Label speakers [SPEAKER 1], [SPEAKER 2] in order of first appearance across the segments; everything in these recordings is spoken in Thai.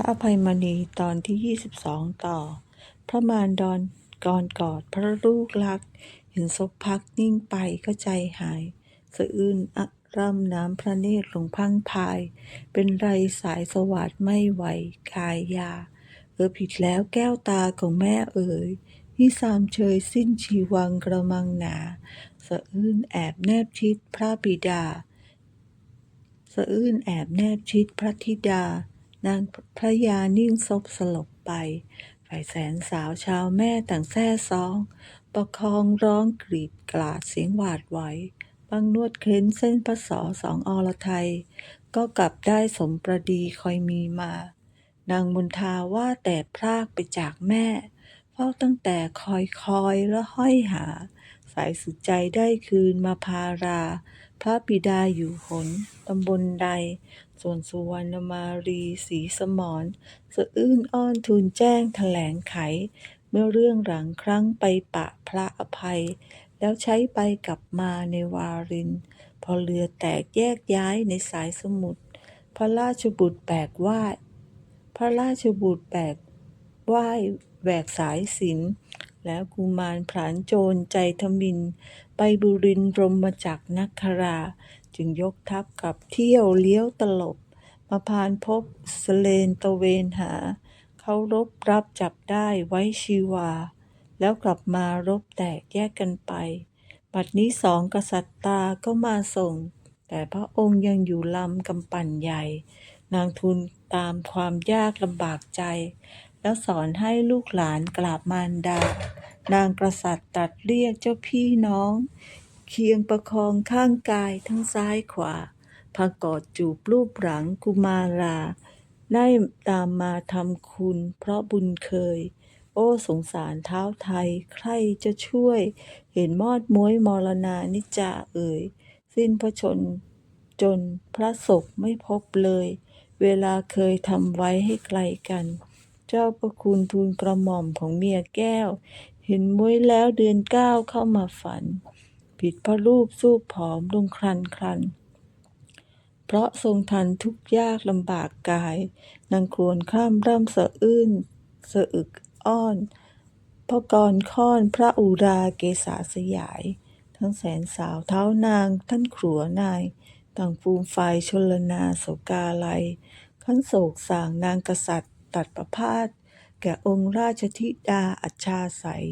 [SPEAKER 1] ระอภัยมณีตอนที่ 22 ต่อ พระมารดอนกอนกอดพระลูกรัก เห็นศพพักนิ่งไปก็ใจหาย สะอื้นอะร่ำน้ำพระเนตรหลงพังพาย เป็นไรสายสวัสดไม่ไหวกายยา เออผิดแล้วแก้วตาของแม่เอ๋ยนี่สามเชยสิ้นชีวังกระมังหนา สะอื้นแอบแนบชิดพระบิดา สะอื้นแอบแนบชิดพระธิดา นางพระยานิ่งซบสลบไป ฝ่ายแสนสาวชาวแม่ต่างแซ่ซอง ประคองร้องกรีดกราดเสียงหวาดไหวบางนวดเค้นเส้นพระสอสองอรไทย ก็กลับได้สมประดีคอยมีมา นางมุนทาว่าแต่พรากไปจากแม่ เฝ้าตั้งแต่คอยคอยแล้วห้อยหา สายสุดใจได้คืนมาพารา พระบิดาอยู่หน ตำบลใด ส่วนสุวรรณมารีสีสมร สะอื้นอ้อนทูลแจ้งแถลงไข เมื่อเรื่องหลังครั้งไปปะพระอภัย แล้วใช้ไปกลับมาในวาริน พอเรือแตกแยกย้ายในสายสมุทร พระราชบุตรแบกว่ายพระราชบุตรแบกว่ายแหวกสายสิน แล้วกุมารผลานโจรใจทมิน ไปบุรินทร์รมจักรนักครา จึงยกทัพกลับเที่ยวเลี้ยวตลบ มาพานพบสเลนตะเวนหา เขารบรับจับได้ไว้ชีวา แล้วกลับมารบแตกแยกกันไป บัดนี้สองกษัตริย์ตาก็มาส่ง แต่พระองค์ยังอยู่ลำกำปั่นใหญ่ นางทูลตามความยากลำบากใจ แล้วสอนให้ลูกหลานกราบมารดา นางกษัตริย์ตัดเรียกเจ้าพี่น้อง เคียงประคองข้างกายทั้งซ้ายขวาพากอดจูบรูปหลังกุมารา ได้ตามมาทำคุณเพราะบุญเคย โอ้สงสารเท้าไทย ใครจะช่วย เห็นมอดม้วยมรณานิจจาเอ่ย สิ้นพระชนจนพระศพไม่พบเลย เวลาเคยทำไว้ให้ไกลกัน เจ้าประคุณทูลกระหม่อมของเมียแก้ว เห็นมุ้ยแล้วเดือนเก้าเข้ามาฝัน ผิดพระรูปสู้ผอมลงครันครันเพราะทรงทันทุกยากลำบากกาย นางครวญข้ามร่ำสะอื้นสะอึกอ้อนพระกรค้อนพระอุราเกษาสยาย ทั้งแสนสาวเท้านางท่านขรัวนาย ต่างฟูมไฟชลนาโสกาลัยขันโศกสางนางกษัตริย์ ตัดประพาส แก่องค์ราชธิดาอัจฉาใสย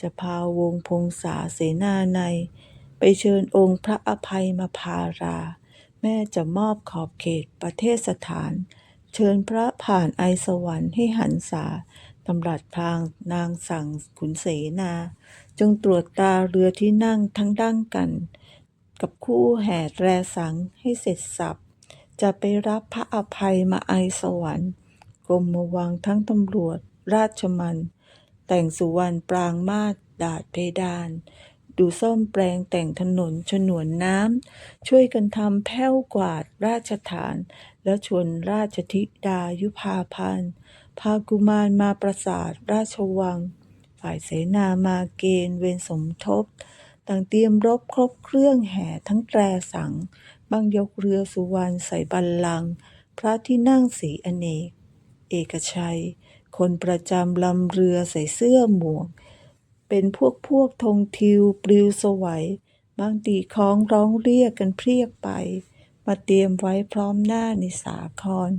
[SPEAKER 1] จะพาวงพงษาเสนาใน ไปเชิญองค์พระอภัยมาพารา แม่จะมอบขอบเขตประเทศสถาน เชิญพระผ่านไอสวรรค์ให้หันษาตำรัสพางนางสั่งขุนเสนา จงตรวจตาเรือที่นั่งทั้งดั้งกัน กับคู่แห่แรสังให้เสร็จสับ จะไปรับพระอภัยมาไอสวรรค์กรมวังทั้งตำรวจ ราชมัน แต่งสุวรรณปรางมาศดาดเพดาน ดูส้มแปลงแต่งถนนฉนวนน้ำ ช่วยกันทำแผ้วกวาดราชฐาน แล้วชวนราชธิดายุพาพันธ์พากุมารมาประสาทราชวัง ฝ่ายเสนามาเกณฑ์เวรสมทบ ต่างเตรียมรบครบเครื่องแห่ทั้งแตรสังบางยกเรือสุวรรณใส่บัลลังก์พระที่นั่งสีอเนก เอกชัย คนประจำลำเรือใส่เสื้อหมวก เป็นพวกพวกธงทิวปลิวสวัย บางตีคล้องร้องเรียกกันเพียกไป มาเตรียมไว้พร้อมหน้าในสาคร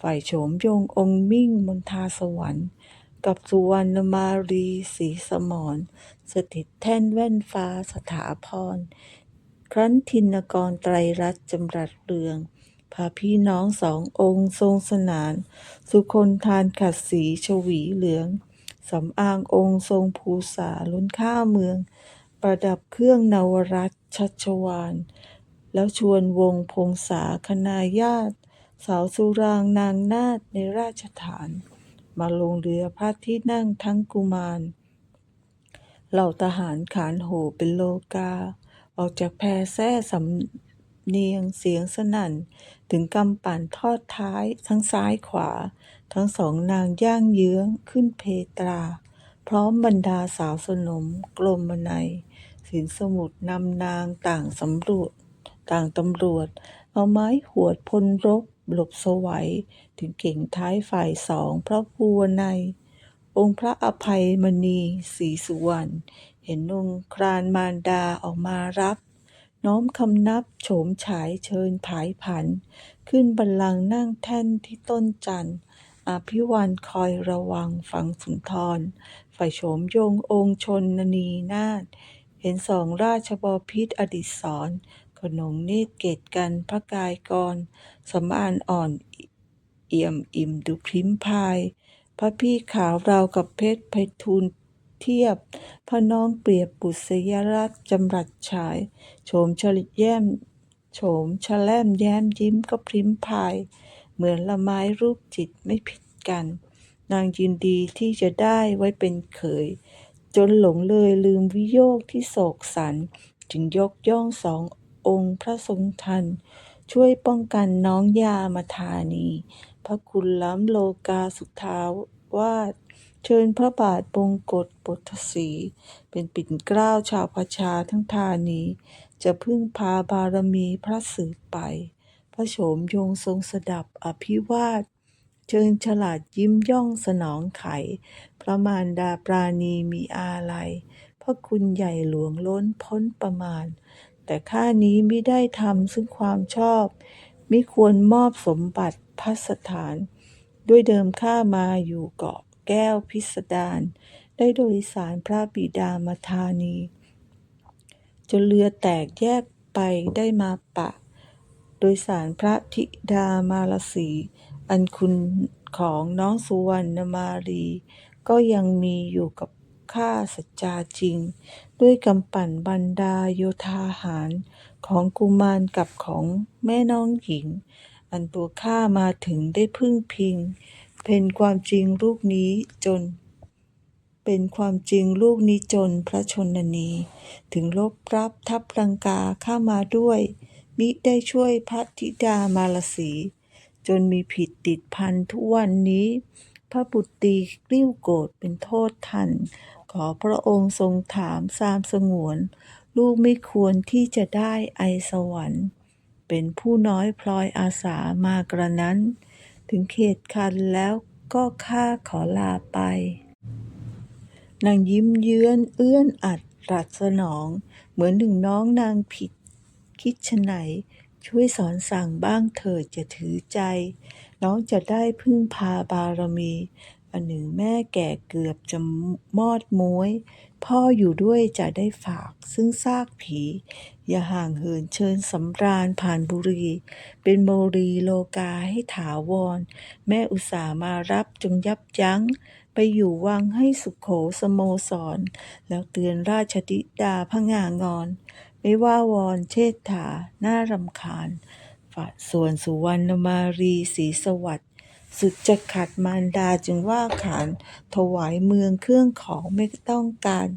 [SPEAKER 1] ฝ่ายโฉมยงองค์มิ่งมนทาสวรรค์ กับสุวรรณมารีสีสมรสถิตแท่นแว่นฟ้าสถาพร ครั้นทินกรไตรรัตน์จำรัดเรือง พาพี่น้องสององค์ทรงสนาน สุคนทานขัดสีชวีเหลืองสำอางองค์ทรงภูษาล้นข้าเมือง ประดับเครื่องนวรัตชัชวานแล้วชวนวงพงษาคณาญาติ สาวสุรางนางนาถในราชฐาน มาลงเรือพระที่นั่งทั้งกุมาร เหล่าทหารขานโหเป็นโลกา ออกจากแพรแท้สำ เนียงเสียงสนั่น ถึงกำปั่นทอดท้ายทั้งซ้ายขวา ทั้งสองนางย่างเยื้องขึ้นเพตรา พร้อมบรรดาสาวสนมกลมนัยสินสมุทรนำนางต่างสำรวจต่างตำรวจ เอาไม้หวดพลรบหลบสวัยถึงเก่งท้ายฝ่ายสองพระภูวนัยองค์พระอภัยมณีศรีสุวรรณเห็นองค์ครานมารดาออกมารับ น้อมคำนับโฉมฉายเชิญผายผัน ขึ้นบัลลังก์นั่งแท่นที่ต้นจันทร์อภิวันคอยระวังฟังสุนทร ฝ่ายโฉมยงองค์ชนนีนาถเห็นสองราชบพิตรอดิศรขนงเนตรเกตกันพระกายกรสำอานอ่อนเอี่ยมอิ่มดุพริ้มพาย พระพี่ขาวราวกับเพชรไพฑูรย์ เทียบ พระน้องเปรียบบุษยรัตจำรัดฉาย โฉมฉลิดแย้ม โฉมฉแลมแย้มยิ้มก็พริ้มพาย เหมือนละไม้รูปจิตไม่ผิดกัน นางยินดีที่จะได้ไว้เป็นเขย จนหลงเลยลืมวิโยคที่โศกสัน จึงยกย่องสององค์พระทรงทัน ช่วยป้องกันน้องยามาธานี พระคุณล้ำโลกาสุทาวาส ชิญพระบาทบงกฎบทศี เป็นปิ่นเกล้าชาวประชาทั้งธานี จะพึ่งพาบารมีพระสืบไป พระโฉมยงทรงสดับอภิวาท เชิญฉลาดยิ้มย่องสนองไข พระมารดาปราณีมีอาลัย พระคุณใหญ่หลวงล้นพ้นประมาณ แต่ข้านี้ไมิได้ทำซึ่งความชอบ ไมิควรมอบสมบัติพัสถาน ด้วยเดิมข้ามาอยู่เกาะ แก้วพิสดารได้โดยสารพระบิดามาธานี จนเรือแตกแยกไปได้มาปะ โดยสารพระธิดามาลสี อันคุณของน้องสุวรรณมารี ก็ยังมีอยู่กับข้าสัจจาจริง ด้วยกำปั่นบรรดาโยธาหารของกุมารกับของแม่น้องหญิง อันตัวข้ามาถึงได้พึ่งพิง เป็นความจริงลูกนี้จน เป็นความจริงลูกนี้จนพระชนนี ถึงลบรับทัพลังกาเข้ามาด้วย มิได้ช่วยพระธิดามาลสี จนมีผิดติดพันทุกวันนี้ พระบุตรีกลิ้วโกรธเป็นโทษทัน ขอพระองค์ทรงถามสามสงวน ลูกไม่ควรที่จะได้ไอสวรรค์ เป็นผู้น้อยพลอยอาสามากระนั้น ถึงเขตคันแล้วก็ข้าขอลาไปนางยิ้มเยื้อนเอื้อนอัดรัสสนอง เหมือนหนึ่งน้องนางผิด คิดชไฉนช่วยสอนสั่งบ้างเถิดจะถือใจ น้องจะได้พึ่งพาบารมีอันหนึ่งแม่แก่เกือบจะมอดม้วย พ่ออยู่ด้วยจะได้ฝาก ซึ่งซากผี อย่าห่างเหินเชิญสำราญผ่านบุรี เป็นโมรีโลกาให้ถาวร แม่อุตส่ามารับจงยับยั้ง ไปอยู่วังให้สุขโขสโมสร แล้วเตือนราชธิดาพงางอน ไม่ว่าวอนเชษฐา น่ารำคาญ ฝ่าส่วนสุวรรณมารีศรีสวัสด สุดจะขัดมารดาจึงว่าขานถวายเมืองเครื่องของไม่ต้องการ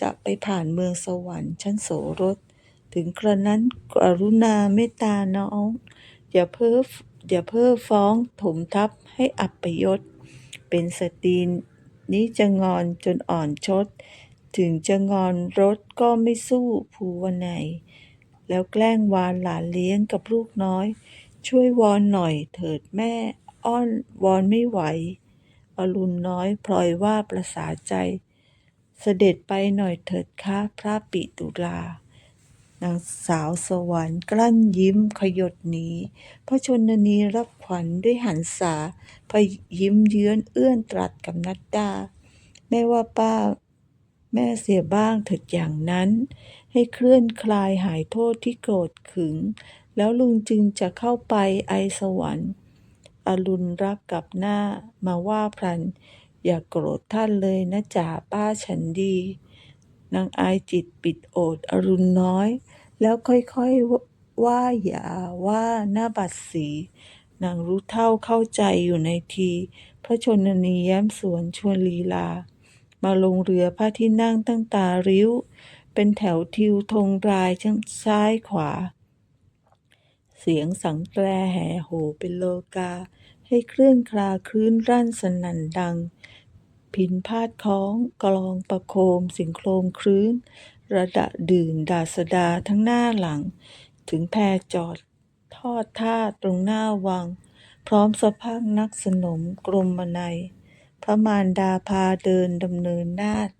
[SPEAKER 1] จะไปผ่านเมืองสวรรค์ชั้นโสรส ถึงกระนั้นกรุณาเมตตาน้อง อย่าเพ้ออย่าเพ้อฟ้องถมทับให้อัปยศ เป็นสตรีนี้จะงอนจนอ่อนชด ถึงจะงอนรถก็ไม่สู้ภูวนัยแล้วแกล้งวานหลานเลี้ยงกับลูกน้อย ช่วยวอนหน่อยเถิดแม่ อ้อนวอนไม่ไหว อรุณน้อยพลอยว่าประสาใจ เสด็จไปหน่อยเถิดค้าพระปิตุลานางสาวสวรรค์กลั้นยิ้มขยดหนีพระชนนีรับขวัญด้วยหันษาพยิ้มเยื้อนเอื้อนตรัสกับนัดดา แม่ว่าป้า แม่เสียบ้างเถิดอย่างนั้น ให้เคลื่อนคลายหายโทษที่โกรธขึง แล้วลุงจึงจะเข้าไปไอสวรรค์ อรุณรับกับหน้ามาว่าพลัน อย่ากโกรธท่านเลยนะจ่าป้าฉันดี นางอายจิตปิดโอดอรุณน้อย แล้วค่อยๆว่าอย่าว่าหน้าบัดสี นางรู้เท่าเข้าใจอยู่ในที พระชนนีแย้มสวนชวนลีลา มาลงเรือพระที่นั่งตั้งตาริ้ว เป็นแถวทิวธงรายทั้งซ้ายขวา เสียงสังแตรแห่โหเป็นโลกา ให้เคลื่อนคลาคลื่นรั่นสนั่นดัง พินพาดคล้องกลองประโคมสียงโครมครื้น ระดะดื่นดาสดาทั้งหน้าหลัง ถึงแพจอดทอดท่าตรงหน้าวัง พร้อมสะพังนักสนมกรมนัยพระมารดาพาเดินดำเนินนาถ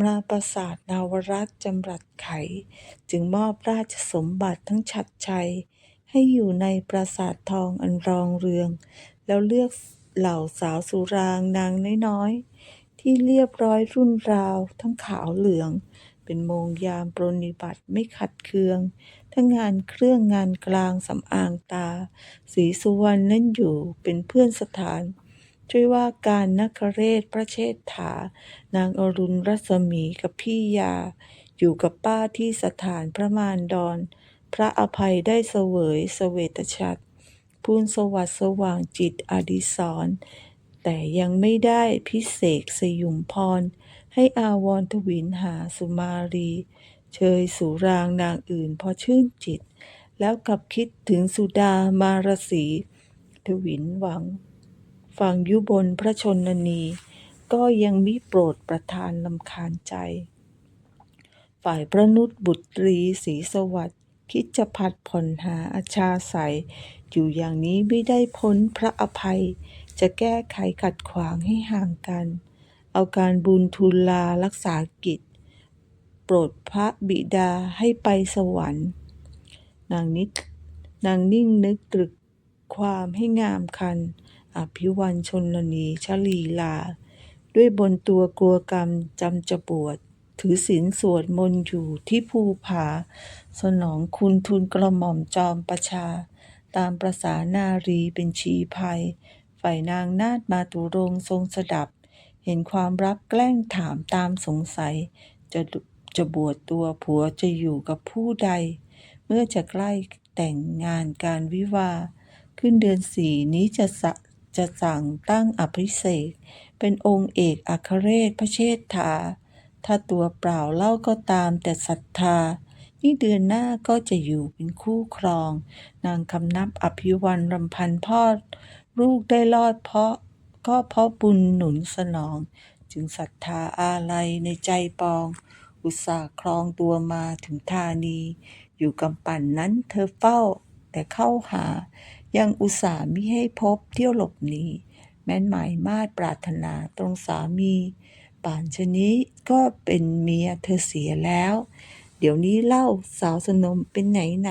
[SPEAKER 1] มาปราสาทนาวรัตจำรัดไข จึงมอบราชสมบัติทั้งชัดชัย ให้อยู่ในปราสาททองอันรองเรือง แล้วเลือกเหล่าสาวสุรางนางน้อยๆ ที่เรียบร้อยรุ่นราว ทั้งขาวเหลือง เป็นโมงยามปรนนิบัติไม่ขัดเคือง ทั้งงานเครื่องงานกลางสำอางตา สีสุวรรณนั่นอยู่เป็นเพื่อนสถาน ช่วยว่าการนคเรศพระเชษฐา นางอรุณรัศมีกับพี่ยา อยู่กับป้าที่สถานพระมารดอน พระอภัยได้เสวยเสเวตฉัตรพูนสวัสดิ์สว่างจิตอดิศรแต่ยังไม่ได้พิเศษสยุมพร ให้อาวรทวินหาสุมารี เชยสุรางนางอื่นพอชื่นจิต แล้วกลับคิดถึงสุดามารสี ทวินหวัง ฟังยุบนพระชนนี ก็ยังมิโปรดประทานลำคาญใจ ฝ่ายพระนุษบุตรีศรีสวัสดิ์ คิดจะผัดผ่อนหาอาชาใสยอยู่อย่างนี้ไม่ได้พ้นพระอภัย จะแก้ไขขัดขวางให้ห่างกัน เอาการบุญทูลลารักษากิจ โปรดพระบิดาให้ไปสวรรค์ นางนิดนางนิ่งนึกตรึกความให้งามคัน อภิวันชนนีชลีลา ด้วยบนตัวกลัวกรรมจำจะบวช ถือศีลสวดมนต์อยู่ที่ภูผา สนองคุณทุนกระหม่อมจอมประชา ตามประสานารีเป็นชีภัย ฝ่ายนางนาฏมาตุรงทรงสดับ เห็นความรักแกล้งถามตามสงสัย จะจะบวชตัวผัวจะอยู่กับผู้ใด เมื่อจะใกล้แต่งงานการวิวา ขึ้นเดือนสี่นี้จะสะจะสั่งตั้งอภิเษกเป็นองค์เอกอัครเรศพระเชษฐา ถ้าตัวเปล่าเล่าก็ตามแต่ศรัทธา นี่เดือนหน้าก็จะอยู่เป็นคู่ครอง นางคำนับอภิวันรำพันพ่อลูกได้รอดเพราะก็เพราะบุญหนุนสนอง จึงศรัทธาอาลัยในใจปอง อุตส่าห์ครองตัวมาถึงธานี อยู่กำปั่นนั้นเธอเฝ้าแต่เข้าหา ยังอุตส่าห์มิให้พบเที่ยวหลบหนีแม้นหมายมาดปรารถนาตรงสามี ป่านชนี้ก็เป็นเมียเธอเสียแล้ว เดี๋ยวนี้เล่าสาวสนมเป็นไหนไหน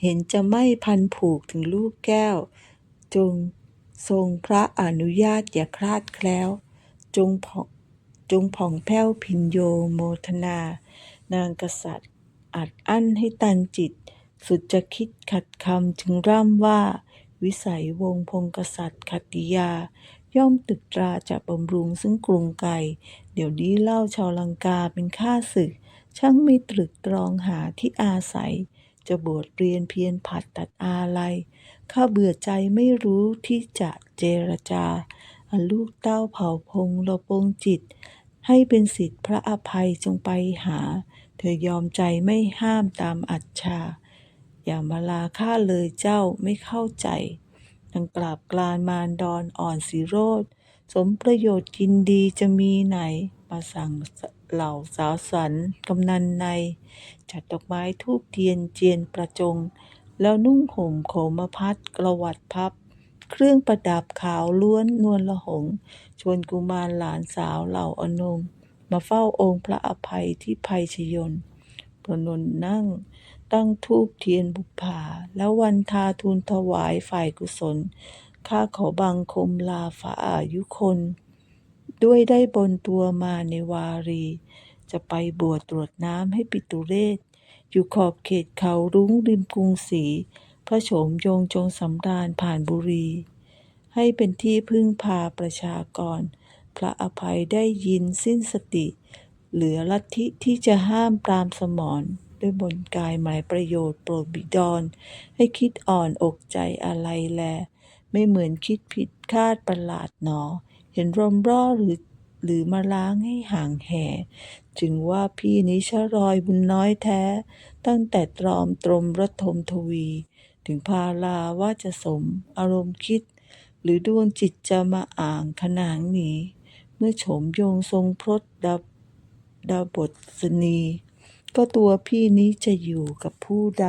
[SPEAKER 1] เห็นจะไม่พันผูกถึงลูกแก้ว จงทรงพระอนุญาตอย่าคลาดแคล้ว จงผ่องจงผ่องแผ้วพินโยโมทนา นางกษัตริย์อัดอั้นให้ตันจิต สุดจะคิดขัดคำจึงร่ำว่า วิสัยวงพงศ์กษัตริย์ขัตติยา ย่อมตึกตราจะบำรุงซึ่งกรุงไกรเดี๋ยวนี้เล่าชาวลังกาเป็นข้าศึก ช่างไม่ตรึกตรองหาที่อาศัย จะบวชเรียนเพียรผัดตัดอาลัยข้าเบื่อใจไม่รู้ที่จะเจรจาอลูกเต้าเผ่าพงเราปงจิต ให้เป็นสิทธิพระอภัยจงไปหา เธอยอมใจไม่ห้ามตามอัจฉาอย่ามาลาข้าเลยเจ้าไม่เข้าใจ นังกราบกลานมารดอนอ่อนสีโรดสมประโยชน์กินดีจะมีไหน มาสั่งเหล่าสาวสันกำนันใน จัดดอกไม้ทูบเทียนเจียนประจง แล้วนุ่งห่มโขมพัดกระวัดพับ เครื่องประดับขาวล้วนนวลละหง ชวนกุมารหลานสาวเหล่าอนง มาเฝ้าองค์พระอภัยที่ภัยชยน ประนนนั่ง ตั้งทูบเทียนบุปผา แล้ววันทาทูลถวายฝ่ายกุศล ข้าขอบังคมลาฝ่าอายุคน ด้วยได้บนตัวมาในวารี จะไปบวชตรวจน้ำให้ปิตุเรศ อยู่ขอบเขตเขารุ้งริมกรุงศรี พระโฉมยงจงสำราญผ่านบุรี ให้เป็นที่พึ่งพาประชากร พระอภัยได้ยินสิ้นสติ เหลือลัทธิที่จะห้ามปรามสมอน ด้วยบนกายหมายประโยชน์โปรดบิดอน ให้คิดอ่อนอกใจอะไรแล ไม่เหมือนคิดผิดคาดประหลาดหนอ เห็นรมร่อหรือหรือมาล้างให้ห่างแห่ จึงว่าพี่นี้ชะรอยบุญน้อยแท้ ตั้งแต่ตรอมตรมรทมทวี ถึงพาลาว่าจะสมอารมณ์คิด หรือดวงจิตจะมาอ่างขนางหนี เมื่อโฉมโยงทรงพรตดับดาบทสนี ก็ตัวพี่นี้จะอยู่กับผู้ใด